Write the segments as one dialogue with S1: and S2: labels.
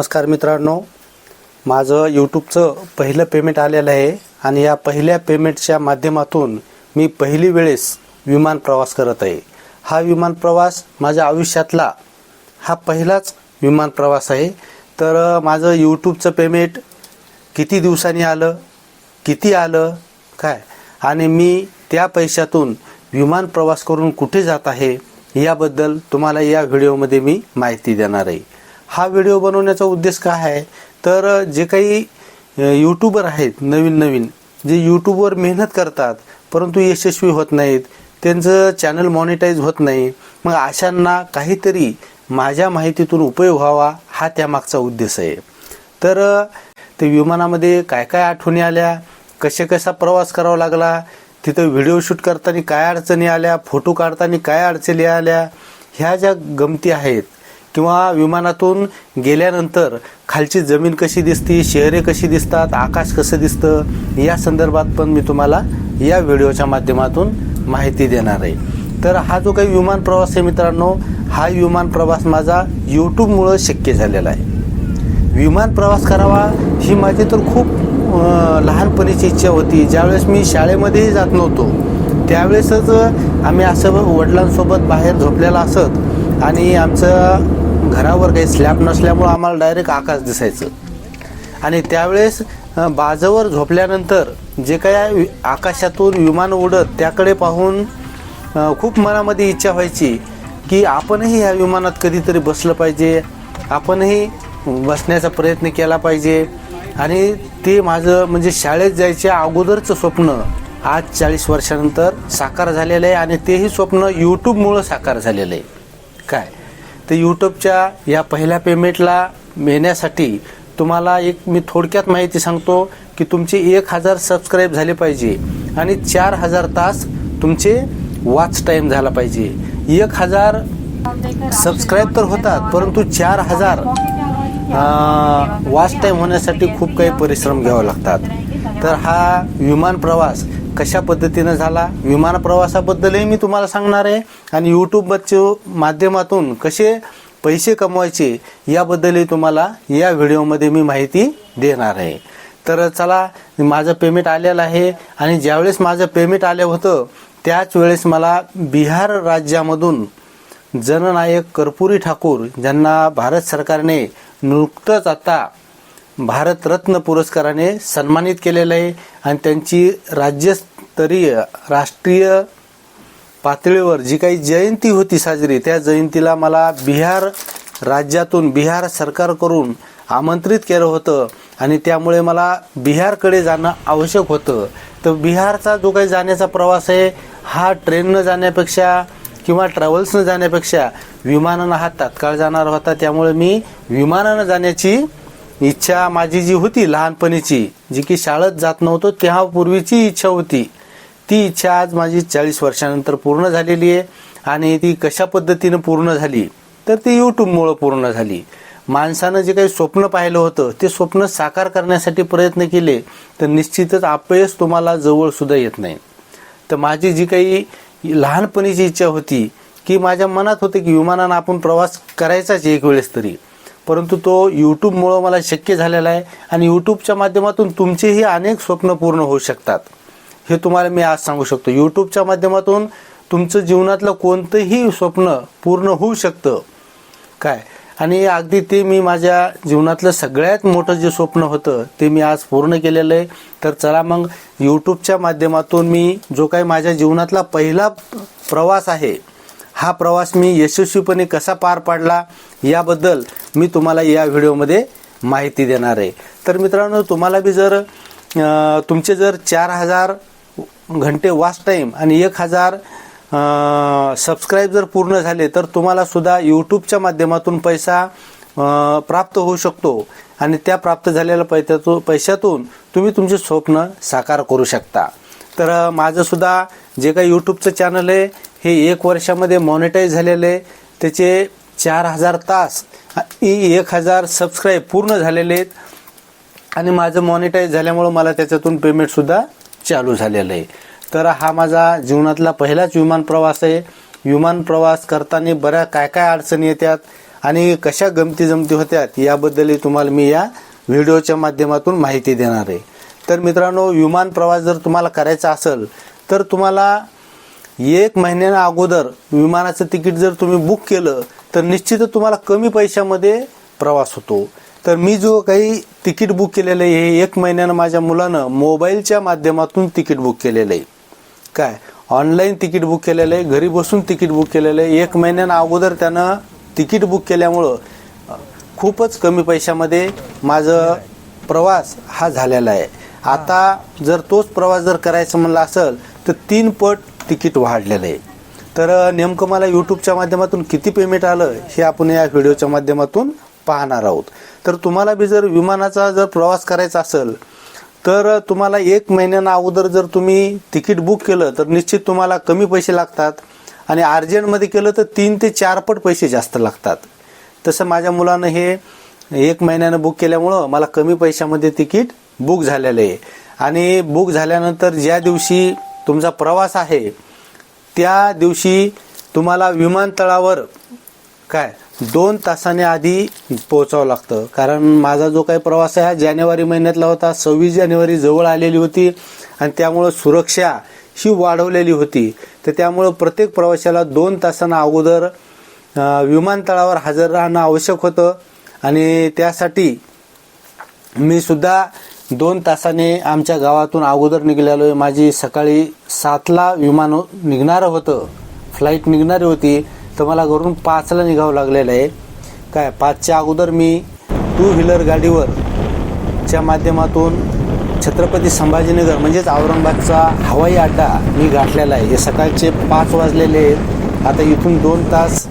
S1: नमस्कार मित्रांनो. माझं यूट्यूबचं पहिलं पेमेंट आलेलं आहे आणि या पहिल्या पेमेंटच्या माध्यमातून मी पहिली वेळेस विमान प्रवास करत आहे. हा विमान प्रवास माझ्या आयुष्यातला हा पहिलाच विमान प्रवास आहे. तर माझं यूट्यूबचं पेमेंट किती दिवसांनी आलं किती आलं काय? आणि मी त्या पैशातून विमान प्रवास करून कुठे जात आहे याबद्दल तुम्हाला या व्हिडिओमध्ये मी माहिती देणार आहे. हा व्हिडिओ बनवण्याचा उद्देश काय आहे? तर जे काही यूट्यूबर आहेत नवीन नवीन जे यूट्यूबवर मेहनत करतात परंतु यशस्वी होत नाहीत त्यांचं चॅनल मॉनिटाईज होत नाही मग अशांना काहीतरी माझ्या माहितीतून उपयोग व्हावा हा त्यामागचा उद्देश आहे. तर ते विमानामध्ये काय काय आठवणी आल्या कसे कसा प्रवास करावा लागला तिथं व्हिडिओ शूट करताना काय अडचणी आल्या फोटो काढताना काय अडचणी आल्या ह्या ज्या गमती आहेत किंवा विमानातून गेल्यानंतर खालची जमीन कशी दिसते शहरे कशी दिसतात आकाश कसं दिसतं या संदर्भात पण मी तुम्हाला या व्हिडिओच्या माध्यमातून माहिती देणार आहे. तर हा जो काही विमान प्रवास आहे मित्रांनो हा विमान प्रवास माझा यूट्यूबमुळं शक्य झालेला आहे. विमान प्रवास करावा ही माझी तर खूप लहानपणीची इच्छा होती. ज्यावेळेस मी शाळेमध्येही जात नव्हतो त्यावेळेसच आम्ही असं वडिलांसोबत बाहेर झोपलेला असत आणि आमचं घरावर काही स्लॅब नसल्यामुळं आम्हाला डायरेक्ट आकाश दिसायचं. आणि त्यावेळेस बाजवर झोपल्यानंतर जे काय आकाशातून विमान उडत त्याकडे पाहून खूप मनामध्ये इच्छा व्हायची की आपणही ह्या विमानात कधीतरी बसलं पाहिजे आपणही बसण्याचा प्रयत्न केला पाहिजे. आणि ते माझं म्हणजे शाळेत जायच्या अगोदरचं स्वप्न आज चाळीस वर्षानंतर साकार झालेलं आहे आणि तेही स्वप्न यूट्यूबमुळं साकार झालेलं आहे. काय? तर यूट्यूबच्या या पहिल्या पेमेंटला मिळण्यासाठी तुम्हाला एक मी थोडक्यात माहिती सांगतो की तुमचे एक हजार सबस्क्राईब झाले पाहिजे आणि चार हजार तास तुमचे वॉच टाईम झाला पाहिजे. एक हजार सबस्क्राईब तर होतात परंतु चार हजार वॉच टाईम होण्यासाठी खूप काही परिश्रम घ्यावे लागतात. तर हा विमान प्रवास कशा पद्धतीनं झाला? विमान प्रवासाबद्दलही मी तुम्हाला सांगणार आहे. आणि यूट्यूबच्या माध्यमातून कसे पैसे कमवायचे याबद्दलही तुम्हाला या व्हिडिओमध्ये मी माहिती देणार आहे. तर चला माझं पेमेंट आलेलं आहे. आणि ज्यावेळेस माझं पेमेंट आलं होतं त्याच वेळेस मला बिहार राज्यामधून जननायक कर्पुरी ठाकूर ज्यांना भारत सरकारने नुकतंच आता भारतरत्न पुरस्काराने सन्मानित केलेलं आहे आणि त्यांची राज्यस्तरीय राष्ट्रीय पातळीवर जी काही जयंती होती साजरी त्या जयंतीला मला बिहार राज्यातून बिहार सरकारकडून आमंत्रित केलं होतं आणि त्यामुळे मला बिहारकडे जाणं आवश्यक होतं. तर बिहारचा जो काही जाण्याचा प्रवास आहे हा ट्रेननं जाण्यापेक्षा किंवा ट्रॅव्हल्सनं जाण्यापेक्षा विमानानं हा तात्काळ जाणार होता. त्यामुळे मी विमानानं जाण्याची इच्छा माझी जी होती लहानपणीची जी की शाळेत जात नव्हतो तेव्हा पूर्वीची इच्छा होती. ती इच्छा आज माझी चाळीस वर्षानंतर पूर्ण झालेली आहे आणि ती कशा पद्धतीनं पूर्ण झाली तर ती यूट्यूबमुळं पूर्ण झाली. माणसानं जे काही स्वप्न पाहिलं होतं ते स्वप्न साकार करण्यासाठी प्रयत्न केले तर निश्चितच अपयश तुम्हाला जवळ सुद्धा येत नाही. तर माझी जी काही लहानपणीची इच्छा होती की माझ्या मनात होते की विमानानं आपण प्रवास करायचाच एक वेळेस तरी परंतु तो यूट्यूबमुळं मला शक्य झालेला आहे आणि यूट्यूबच्या माध्यमातून तुमचेही अनेक स्वप्न पूर्ण होऊ शकतात. हे तुम्हाला मी आज सांगू शकतो. यूट्यूबच्या माध्यमातून तुमचं जीवनातलं कोणतंही स्वप्न पूर्ण होऊ शकतं. काय? आणि अगदी ते मी माझ्या जीवनातलं सगळ्यात मोठं जे स्वप्न होतं ते मी आज पूर्ण केलेलं आहे. तर चला मग यूट्यूबच्या माध्यमातून मी जो काही माझ्या जीवनातला पहिला प्रवास आहे हा प्रवास मी यशस्वीपणे कसा पार पाडला याबद्दल मी तुम्हाला या व्हिडिओमध्ये माहिती देणार आहे. तर मित्रांनो तुम्हाला बी जर तुमचे जर चार हजार घंटे वॉच टाईम आणि एक हजार सबस्क्राईब जर पूर्ण झाले तर तुम्हाला सुद्धा यूट्यूबच्या माध्यमातून पैसा प्राप्त होऊ शकतो. आणि त्या प्राप्त झालेल्या पैशातून पैशातून तुम्ही तुमचे स्वप्न साकार करू शकता. तर माझंसुद्धा जे काही यूट्यूबचं चॅनल आहे हे एक वर्षामध्ये मॉनिटाईज झालेलं आहे. त्याचे चार हजार तास एक हजार सबस्क्राईब पूर्ण झालेले आहेत. आणि माझं मॉनिटाईज झाल्यामुळं मला त्याच्यातून पेमेंटसुद्धा चालू झालेलं आहे. तर हा माझा जीवनातला पहिलाच विमान प्रवास आहे. विमान प्रवास करताना बऱ्या काय काय अडचणी येतात आणि कशा गमती जमती होत्या याबद्दलही तुम्हाला मी या व्हिडिओच्या माध्यमातून माहिती देणार आहे. तर मित्रांनो विमान प्रवास जर तुम्हाला करायचा असेल तर तुम्हाला एक महिन्यानं अगोदर विमानाचं तिकीट जर तुम्ही बुक केलं तर निश्चितच तुम्हाला कमी पैशामध्ये प्रवास होतो. तर मी जो काही तिकीट बुक केलेलं आहे हे एक महिन्यानं माझ्या मुलानं मोबाईलच्या माध्यमातून तिकीट बुक केलेलं आहे. काय? ऑनलाईन तिकीट बुक केलेलं आहे घरी बसून तिकीट बुक केलेलं आहे. एक महिन्यानं अगोदर त्यानं तिकीट बुक केल्यामुळं खूपच कमी पैशामध्ये माझं प्रवास हा झालेला आहे. आता जर तोच प्रवास जर करायचा म्हणला असेल तर तीन पट तिकीट वाढलेलं आहे. तर नेमकं मला यूट्यूबच्या माध्यमातून किती पेमेंट आलं हे आपण या व्हिडिओच्या माध्यमातून पाहणार आहोत. तर तुम्हाला बी जर विमानाचा जर प्रवास करायचा असेल तर तुम्हाला एक महिन्यानं अगोदर जर तुम्ही तिकीट बुक केलं तर निश्चित तुम्हाला कमी पैसे लागतात. आणि अर्जंटमध्ये केलं तर तीन ते चार पट पैसे जास्त लागतात. तसं माझ्या मुलानं हे एक महिन्यानं बुक केल्यामुळं मला कमी पैशामध्ये तिकीट बुक झालेलं आहे. आणि बुक झाल्यानंतर ज्या दिवशी तुमचा प्रवास आहे त्या दिवशी तुम्हाला विमानतळावर काय दोन तासाने आधी पोहोचावं लागतं. कारण माझा जो काही प्रवास आहे हा जानेवारी महिन्यातला होता. सव्वीस जानेवारी जवळ आलेली होती आणि त्यामुळं सुरक्षा ही वाढवलेली होती. तर त्यामुळं प्रत्येक प्रवाशाला दोन तासांना अगोदर विमानतळावर हजर राहणं आवश्यक होतं. आणि त्यासाठी मी सुद्धा दोन तासाने आमच्या गावातून अगोदर निघालेलो आहे. माझी सकाळी सातला विमान निघणारं होतं. फ्लाईट निघणारी होती. तर मला घरून पाचला निघावं लागलेलं आहे. काय पाचच्या अगोदर मी टू व्हीलर गाडीवर च्या माध्यमातून छत्रपती संभाजीनगर म्हणजेच औरंगाबादचा हवाई अड्डा मी गाठलेला आहे. हे सकाळचे पाच वाजलेले आहेत. आता इथून दोन तास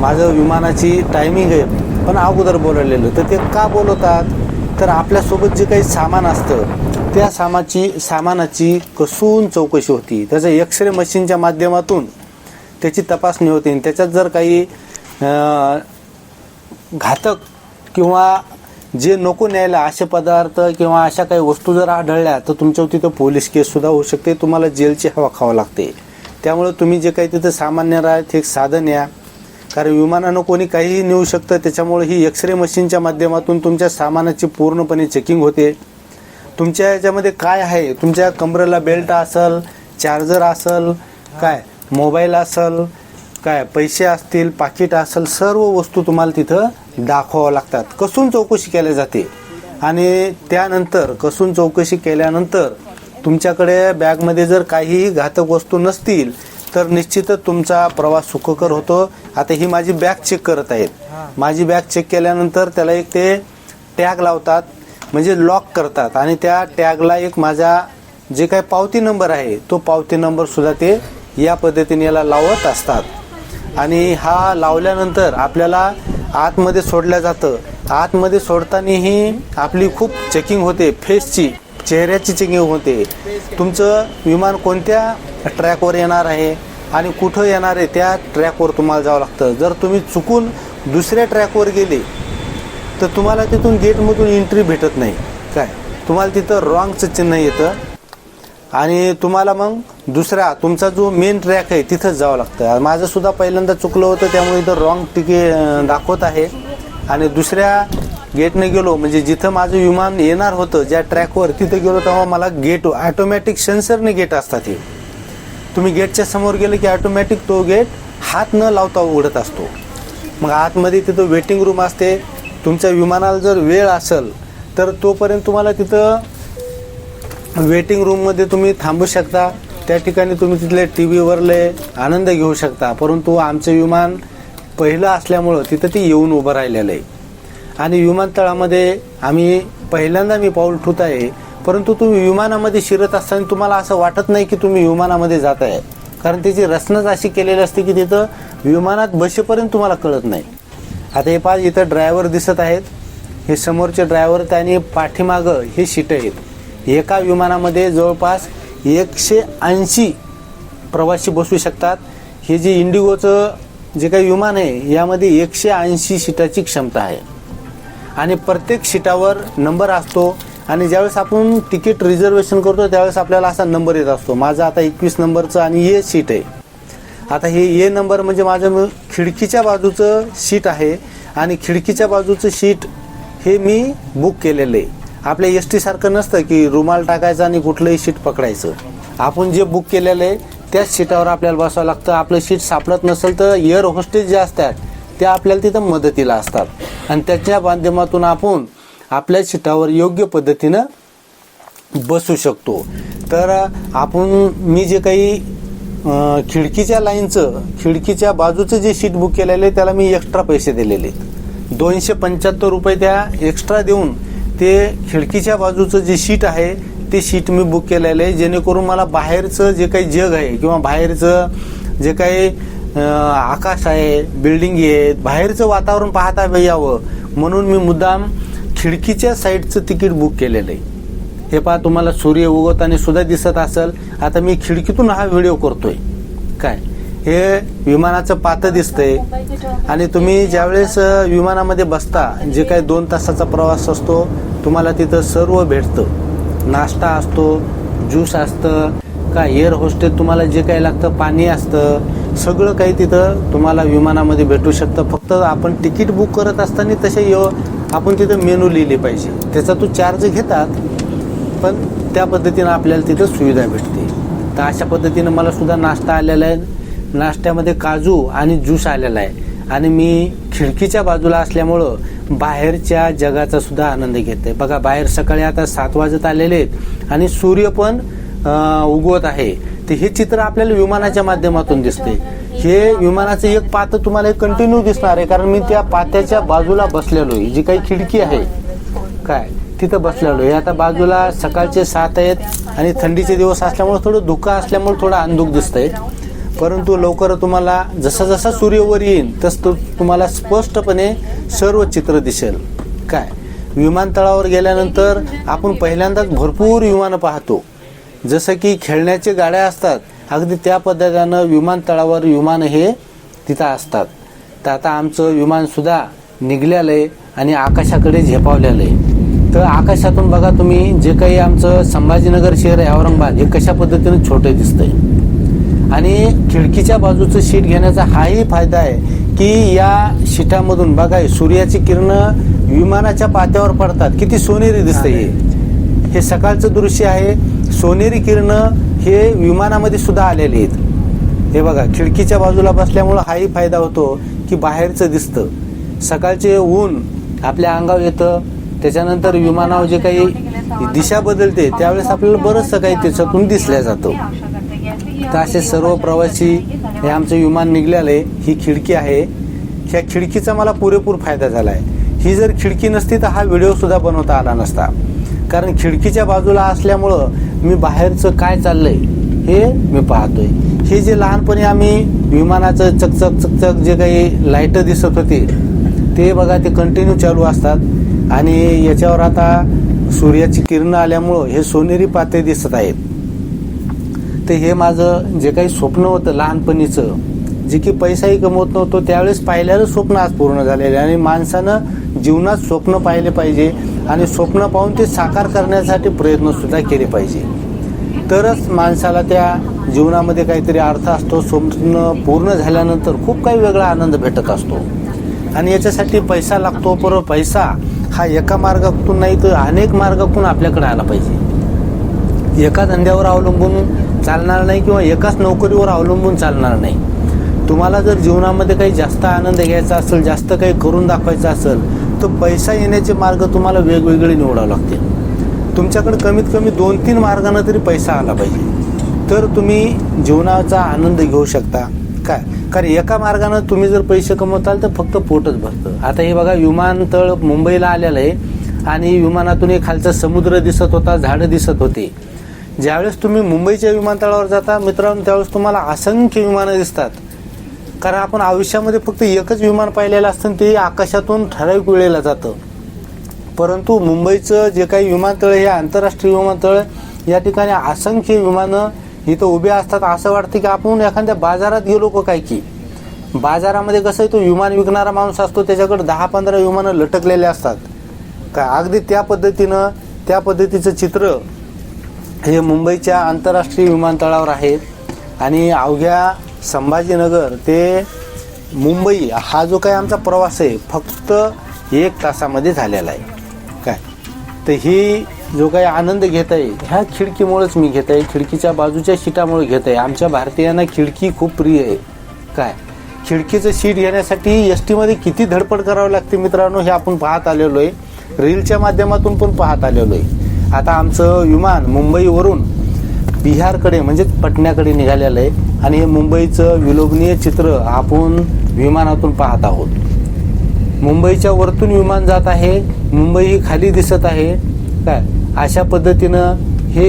S1: माझं विमानाची टायमिंग आहे. पण अगोदर बोलवलेलं तर ते का बोलवतात? तर आपल्यासोबत जे काही सामान असतं त्या सामाची सामानाची कसून चौकशी होती. त्याचं एक्सरे मशीनच्या माध्यमातून त्याची तपासणी होती. आणि त्याच्यात जर काही घातक किंवा जे नको न्यायला असे पदार्थ किंवा अशा काही वस्तू जर आढळल्या तर तुमच्यावर तिथं पोलीस केससुद्धा होऊ शकते. तुम्हाला जेलची हवा खावं लागते. त्यामुळे तुम्ही जे काही तिथं सामान्य राहत एक साधन या. कारण विमानानं कोणी काहीही नेऊ शकतं त्याच्यामुळे ही एक्सरे मशीनच्या माध्यमातून तुमच्या सामानाची पूर्णपणे चेकिंग होते. तुमच्या याच्यामध्ये काय आहे? तुमच्या कमरेला बेल्ट असल चार्जर असल काय? मोबाईल असल काय? पैसे असतील पाकिट असेल सर्व वस्तू तुम्हाला तिथं दाखवावं लागतात. कसून चौकशी केली जाते? आणि त्यानंतर कसून चौकशी केल्यानंतर तुमच्याकडे बॅगमध्ये जर काहीही घातक वस्तू नसतील तर निश्चितच तुमचा प्रवास सुखकर होतो. आता ही माझी बॅग चेक करत आहेत. माझी बॅग चेक केल्यानंतर त्याला एक ते टॅग लावतात म्हणजे लॉक करतात आणि त्या टॅगला एक माझा जे काही पावती नंबर आहे तो पावती नंबर सुद्धा ते या पद्धतीने याला लावत असतात. आणि हा लावल्यानंतर आपल्याला आतमध्ये सोडलं जातं. आतमध्ये सोडतानाही आपली खूप चेकिंग होते. फेसची चेहऱ्याची चेकिंग होते. तुमचं विमान कोणत्या ट्रॅकवर येणार आहे? आणि कुठं येणार आहे त्या ट्रॅकवर तुम्हाला जावं लागतं. जर तुम्ही चुकून दुसऱ्या ट्रॅकवर गेले तर तुम्हाला तिथून गेटमधून एंट्री भेटत नाही. काय? तुम्हाला तिथं रॉंगचं चिन्ह येतं. आणि तुम्हाला मग दुसरा तुमचा जो मेन ट्रॅक आहे तिथंच जावं लागतं. माझंसुद्धा पहिल्यांदा चुकलं होतं त्यामुळे इथं रॉंग तिके दाखवत आहे. आणि दुसऱ्या गेटने गेलो म्हणजे जिथं माझं विमान येणार होतं ज्या ट्रॅकवर तिथं गेलो तेव्हा मला गेट ऑटोमॅटिक सेन्सरने गेट असतात हे. तुम्ही गेटच्या समोर गेले की ऑटोमॅटिक तो गेट हात न लावता उघडत असतो. मग आतमध्ये तिथं वेटिंग रूम असते. तुमच्या विमानाला जर वेळ असेल तर तोपर्यंत तुम्हाला तिथं वेटिंग रूममध्ये तुम्ही थांबू शकता. त्या ठिकाणी तुम्ही तिथले टी व्हीवरले आनंद घेऊ शकता. परंतु आमचं विमान पहिलं असल्यामुळं तिथं ती येऊन उभं राहिलेलं आहे. आणि विमानतळामध्ये आम्ही पहिल्यांदा मी पाऊल ठेवत आहे परंतु तुम्ही विमानामध्ये शिरत असताना तुम्हाला असं वाटत नाही की तुम्ही विमानामध्ये जात आहे कारण त्याची रचनाच अशी केलेली असते की तिथं विमानात बसेपर्यंत तुम्हाला कळत नाही. आता हे पाच इथं ड्रायव्हर दिसत आहेत. हे समोरचे ड्रायव्हर आणि पाठीमागं हे सीट आहेत. एका विमानामध्ये जवळपास एकशे ऐंशी प्रवासी बसू शकतात. हे जे इंडिगोचं जे काही विमान आहे यामध्ये एकशे ऐंशी सीटाची क्षमता आहे. आणि प्रत्येक सीटावर नंबर असतो. आणि ज्यावेळेस आपण तिकीट रिझर्वेशन करतो त्यावेळेस आपल्याला असा नंबर येत असतो. माझा आता एकवीस नंबरचं आणि ए सीट आहे. आता हे ए नंबर म्हणजे माझं खिडकीच्या बाजूचं सीट आहे आणि खिडकीच्या बाजूचं सीट हे मी बुक केलेलं आहे. आपल्या एस टीसारखं नसतं की रुमाल टाकायचं आणि कुठलंही सीट पकडायचं. आपण जे बुक केलेलं आहे त्याच सीटावर आपल्याला बसावं लागतं. आपलं सीट सापडत नसेल तर एअर होस्टेज जे असतात त्या आपल्याला तिथं मदतीला असतात. आणि त्याच्या माध्यमातून आपण आपल्या सीटावर योग्य पद्धतीनं बसू शकतो. तर आपण मी जे काही खिडकीच्या लाईनचं खिडकीच्या बाजूचं जे शीट बुक केलेलं आहे त्याला मी एक्स्ट्रा पैसे दिलेले आहेत. दोनशे पंच्याहत्तर रुपये त्या एक्स्ट्रा देऊन ते खिडकीच्या बाजूचं जे शीट आहे ते शीट मी बुक केलेलं आहे. जेणेकरून मला बाहेरचं जे काही जग आहे किंवा बाहेरचं जे काही आकाश आहे बिल्डिंग आहेत बाहेरचं वातावरण पाहता यावं. म्हणून मी मुद्दाम खिडकीच्या साईडचं तिकीट बुक केलेलं आहे. हे पहा तुम्हाला सूर्य उगवताना सुद्धा दिसत असेल. आता मी खिडकीतून हा व्हिडिओ करतोय. काय? हे विमानाचं पातं दिसतंय. आणि तुम्ही ज्यावेळेस विमानामध्ये बसता जे काही दोन तासाचा प्रवास असतो तुम्हाला तिथं सर्व भेटतं. नाश्ता असतो ज्यूस असतं का एअर होस्टेल तुम्हाला जे काही लागतं पाणी असतं सगळं काही तिथं तुम्हाला विमानामध्ये भेटू शकतं. फक्त आपण तिकीट बुक करत असताना तसे यो आपण तिथं मेनू लिहिले पाहिजे. त्याचा तो चार्ज घेतात पण त्या पद्धतीनं आपल्याला तिथं सुविधा भेटते. तर अशा पद्धतीनं मला सुद्धा नाश्ता आलेला आहे. नाश्त्यामध्ये काजू आणि ज्यूस आलेला आहे. आणि मी खिडकीच्या बाजूला असल्यामुळं बाहेरच्या जगाचा सुद्धा आनंद घेते बघा बाहेर सकाळी आता सात वाजत आलेले आहेत आणि सूर्य पण उगवत आहे. तर हे चित्र आपल्याला विमानाच्या माध्यमातून दिसते. हे विमानाचं एक पातं तुम्हाला कंटिन्यू दिसणार आहे. कारण मी त्या पात्याच्या बाजूला बसलेलो आहे. जी काही खिडकी आहे काय तिथं बसलेलो आहे. आता बाजूला सकाळचे सात आहेत आणि थंडीचे दिवस असल्यामुळे थोडं धुकं असल्यामुळे थोडं अंधुक दिसतंय. परंतु लवकर तुम्हाला जसा जसा सूर्यवर येईल तस तो तुम्हाला स्पष्टपणे सर्व चित्र दिसेल. काय विमानतळावर गेल्यानंतर आपण पहिल्यांदाच भरपूर विमानं पाहतो. जसं की खेळण्याचे गाड्या असतात अगदी त्या पद्धतीनं विमानतळावर विमान हे तिथं असतात. तर आता आमचं विमानसुद्धा निघलेलं आहे आणि आकाशाकडे झेपावलेलं आहे. तर आकाशातून बघा तुम्ही जे काही आमचं संभाजीनगर शहर आहे औरंगाबाद हे कशा पद्धतीनं छोटे दिसतंय. आणि खिडकीच्या बाजूचं शीट घेण्याचा हाही फायदा आहे की या शिटामधून बघा सूर्याची किरणं विमानाच्या पात्यावर पडतात. किती सोनेरी दिसते हे. हे सकाळचं दृश्य आहे. सोनेरी किरणं हे विमानामध्ये सुद्धा आलेले आहेत. हे बघा खिडकीच्या बाजूला बसल्यामुळं हाही फायदा होतो की बाहेरचं दिसतं. सकाळचे ऊन आपल्या अंगावर येतं. त्याच्यानंतर विमानावर जे काही दिशा बदलते त्यावेळेस आपल्याला बरंचसं काही त्याच्यातून दिसल्या जातं. तर असे सर्व प्रवासी हे आमचं विमान निघाले आहे. ही खिडकी आहे. ह्या खिडकीचा मला पुरेपूर फायदा झाला आहे ही जर खिडकी नसती तर हा व्हिडिओ सुद्धा बनवता आला नसता. कारण खिडकीच्या बाजूला असल्यामुळं मी बाहेरचं काय चाललंय हे मी पाहतोय. हे जे लहानपणी आम्ही विमानाचं चकचक चकचक जे काही लाइट दिसत होती ते बघा ते कंटिन्यू चालू असतात. आणि याच्यावर आता सूर्याची किरणं आल्यामुळं हे सोनेरी पाते दिसत आहेत. तर हे माझं जे काही स्वप्न होतं लहानपणीचं जे की पैसाही कमवत नव्हतो त्यावेळेस पाहिल्यानं स्वप्न आज पूर्ण झालेलं आहे. आणि माणसानं जीवनात स्वप्न पाहिले पाहिजे. आणि स्वप्न पाहून ते साकार करण्यासाठी प्रयत्न सुद्धा केले पाहिजे. तरच माणसाला त्या जीवनामध्ये काहीतरी अर्थ असतो स्वप्न पूर्ण झाल्यानंतर खूप काही वेगळा आनंद भेटत असतो. आणि याच्यासाठी पैसा लागतो पर पैसा हा एका मार्गातून नाही तर अनेक मार्गातून आपल्याकडे आला पाहिजे. एका धंद्यावर अवलंबून चालणार नाही किंवा एकाच नोकरीवर अवलंबून चालणार नाही. तुम्हाला जर जीवनामध्ये काही जास्त आनंद घ्यायचा असेल जास्त काही करून दाखवायचं असेल तर पैसा येण्याचे मार्ग तुम्हाला वेगवेगळे निवडावे लागतील. तुमच्याकडे कमीत कमी दोन तीन मार्गानं तरी पैसा आला पाहिजे. तर तुम्ही जीवनाचा आनंद घेऊ शकता. काय? कारण एका मार्गानं तुम्ही जर पैसे कमवताल तर फक्त पोटच भरतं. आता हे बघा विमानतळ मुंबईला आलेलं आहे आणि विमानातून एक खालचा समुद्र दिसत होता झाडं दिसत होते. ज्यावेळेस तुम्ही मुंबईच्या विमानतळावर जाता मित्रांनो त्यावेळेस तुम्हाला असंख्य विमानं दिसतात. कारण आपण आयुष्यामध्ये फक्त एकच विमान पाहिलेलं असतं ते आकाशातून ठराविक वेळेला जातं. परंतु मुंबईचं जे काही विमानतळ हे आंतरराष्ट्रीय विमानतळ या ठिकाणी असंख्य विमानं इथं उभे असतात. असं वाटतं की आपण एखाद्या बाजारात गेलो का काय की? बाजारामध्ये कसं आहे तो विमान विकणारा माणूस असतो त्याच्याकडे दहा पंधरा विमानं लटकलेले असतात. का अगदी त्या पद्धतीनं त्या पद्धतीचं चित्र हे मुंबईच्या आंतरराष्ट्रीय विमानतळावर आहे. आणि अवघ्या संभाजीनगर ते मुंबई हा जो काही आमचा प्रवास आहे फक्त एक तासामध्ये झालेला आहे. काय? तर ही जो काही आनंद घेत आहे ह्या खिडकीमुळेच मी घेत आहे. खिडकीच्या बाजूच्या शीटामुळे घेत आहे. आमच्या भारतीयांना खिडकी खूप प्रिय आहे. काय? खिडकीचं शीट घेण्यासाठी एस टीमध्ये किती धडपड करावी लागते मित्रांनो हे आपण पाहत आलेलो आहे. रीलच्या माध्यमातून पण पाहत आलेलो आहे. आता आमचं विमान मुंबईवरून बिहारकडे म्हणजेच पटण्याकडे निघालेलं आहे. आणि हे मुंबईचं विलोभनीय चित्र आपण विमानातून पाहत आहोत. मुंबईच्या वरतून विमान जात आहे मुंबई ही खाली दिसत आहे. काय? अशा पद्धतीनं हे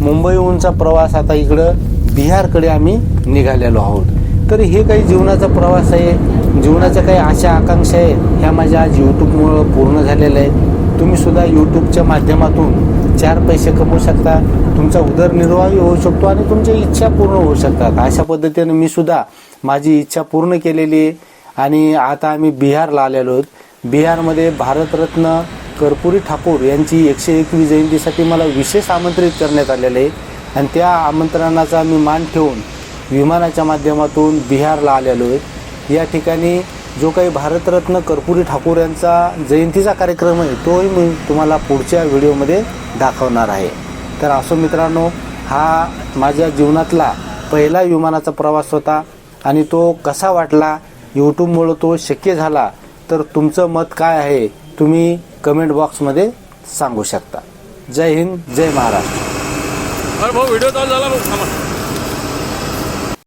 S1: मुंबईहूनचा प्रवास आता इकडं बिहारकडे आम्ही निघालेलो आहोत. तर हे काही जीवनाचा प्रवास आहे जीवनाच्या काही आशा आकांक्षा आहे ह्या माझ्या आज यूट्यूबमुळं पूर्ण झालेल्या आहेत. तुम्ही सुद्धा यूट्यूबच्या माध्यमातून चार पैसे कमवू शकता तुमचा उदरनिर्वाहही होऊ शकतो आणि तुमच्या इच्छा पूर्ण होऊ शकतात. अशा पद्धतीने मी सुद्धा माझी इच्छा पूर्ण केलेली आहे. आणि आता आम्ही बिहारला आलेलो आहोत. बिहारमध्ये भारतरत्न कर्पुरी ठाकूर यांची एकशे एकवीस जयंतीसाठी मला विशेष आमंत्रित करण्यात आलेलं आहे. आणि त्या आमंत्रणाचा मी मान ठेवून विमानाच्या माध्यमातून बिहारला आलेलो आहे. या ठिकाणी जो काही भारतरत्न कर्पुरी ठाकूर यांचा जयंतीचा कार्यक्रम आहे तोही मी तुम्हाला पुढच्या व्हिडिओमध्ये दाखवणार आहे. तर असो मित्रांनो हा माझ्या जीवनातला पहिला विमानाचा प्रवास होता आणि तो कसा वाटला यूट्यूबमुळं तो शक्य झाला तर तुमचं मत काय आहे तुम्ही कमेंट बॉक्समध्ये सांगू शकता. जय हिंद जय महाराष्ट्र.
S2: अरे भाऊ व्हिडिओ चालू झाला